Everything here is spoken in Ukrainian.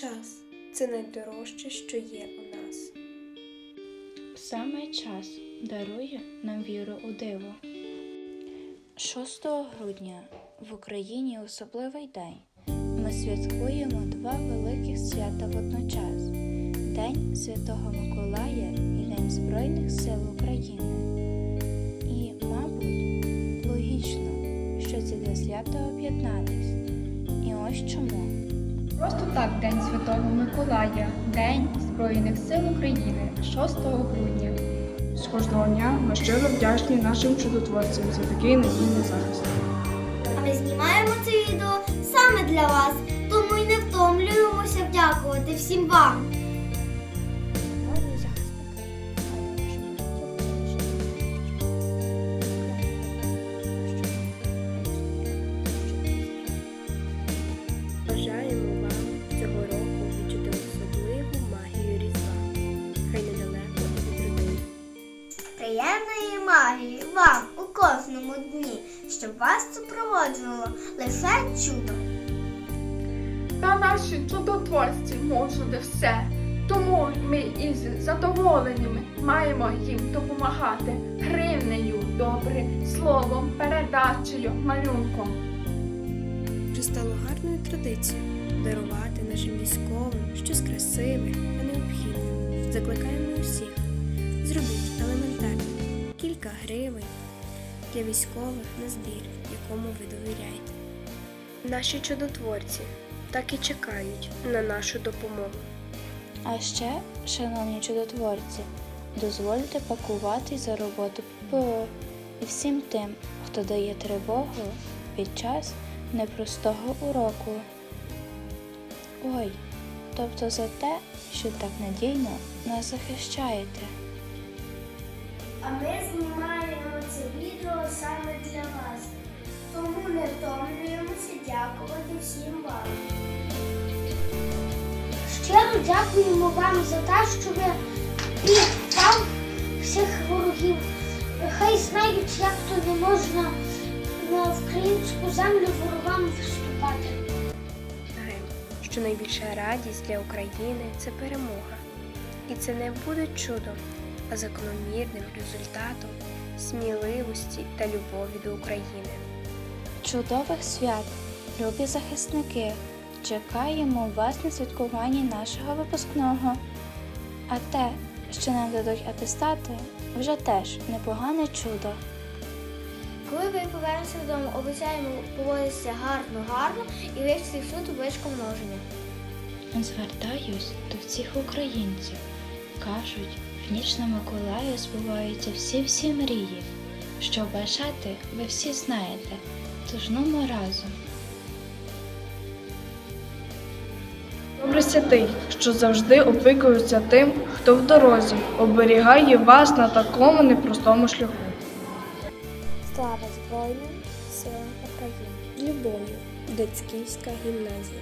час це найдорожче, що є у нас. Саме час дарує нам віру у диво. 6 грудня в Україні особливий день. Ми святкуємо два великих свята водночас: День Святого Миколая і День Збройних сил України. І, мабуть, логічно, що ці два свята об'єднались. І ось чому. Просто так День Святого Миколая, День Збройних сил України, 6 грудня. З кожного дня ми щиро вдячні нашим чудотворцям за такий надійний захист. А ми знімаємо це відео саме для вас, тому й не втомлюємося вдякувати всім вам. Приємної магії вам у кожному дні, щоб вас супроводжувало лише чудо. Та наші чудотворці можуть все. Тому ми із задоволеннями маємо їм допомагати гривнею, добре, словом, передачею, малюнком. Вже стало гарною традицією дарувати нашим військовим щось красиве та необхідне. Закликаємо усіх. Зробіть елементарно кілька гривень для військових на збір, якому ви довіряєте. Наші чудотворці так і чекають на нашу допомогу. А ще, шановні чудотворці, дозвольте пакувати за роботу ППО і всім тим, хто дає тривогу під час непростого уроку. Ой, тобто за те, що так надійно нас захищаєте. А ми знімаємо це відео саме для вас. Тому не втомлюємося дякувати всім вам. Щиро дякуємо вам за те, що ви підпав всіх ворогів. Хай знають, як то не можна на українську землю ворогам вступати. Що найбільша радість для України це перемога. І це не буде чудом, а закономірним результатом сміливості та любові до України. Чудових свят, любі захисники! Чекаємо вас на святкуванні нашого випускного. А те, що нам дадуть атестати, вже теж непогане чудо. Коли ви повернетеся додому, обіцяємо поводитися гарно, гарно і вивчити всю табличку множення. Звертаюсь до всіх українців. Кажуть, ніч на Миколая збуваються всі-всі мрії. Що бажати, ви всі знаєте, тож нумо разом. Добре святий, що завжди опікується тим, хто в дорозі, оберігає вас на такому непростому шляху. Слава Збройним силам України! Любов'ю, Дацьківська гімназія.